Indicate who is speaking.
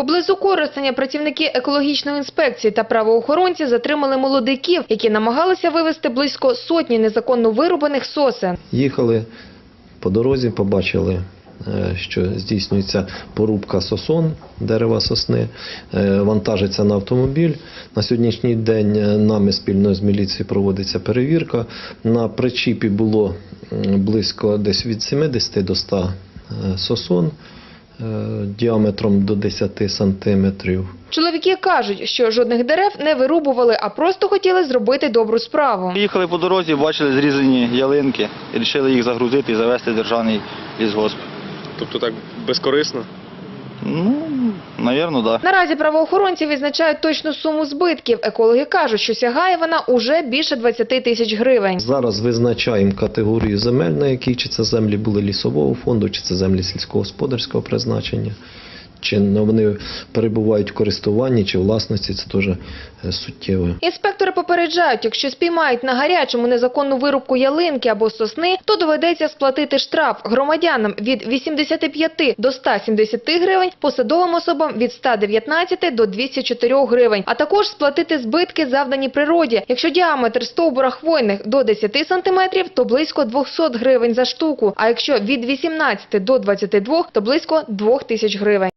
Speaker 1: Поблизу Коростеня працівники екологічної інспекції та правоохоронці затримали молодиків, які намагалися вивезти близько сотні незаконно вирубаних сосен.
Speaker 2: Їхали по дорозі, побачили, е, що здійснюється порубка сосон, дерева сосни, е, вантажиться на автомобіль. На сьогоднішній день е, нами спільно з міліцією проводиться перевірка. На причіпі було близько десь від 70 до 100 е, сосон діаметром до 10 сантиметрів.
Speaker 1: Чоловіки кажуть, що жодних дерев не вирубували, а просто хотіли зробити добру справу.
Speaker 3: Їхали по дорозі, бачили зрізані ялинки і вирішили їх загрузити і завести в державний лісгосп.
Speaker 4: Тобто так безкорисно?
Speaker 3: Ну, навірно. Да.
Speaker 1: Наразі правоохоронці відзначають точну суму збитків. Екологи кажуть, що сягає вона уже більше 20 тисяч гривень.
Speaker 2: Зараз визначаємо категорію земель, на якій чи це землі були лісового фонду, чи це землі сільськогосподарського призначення, чи вони перебувають в користуванні чи власності, це теж е, суттєво.
Speaker 1: Інспектори попереджають, якщо спіймають на гарячому незаконну вирубку ялинки або сосни, то доведеться сплатити штраф громадянам від 85 до 170 гривень, посадовим особам від 119 до 204 гривень, а також сплатити збитки, завдані природі. Якщо діаметр стовбура хвойних до 10 сантиметрів, то близько 200 гривень за штуку, а якщо від 18 до 22, то близько 2000 гривень.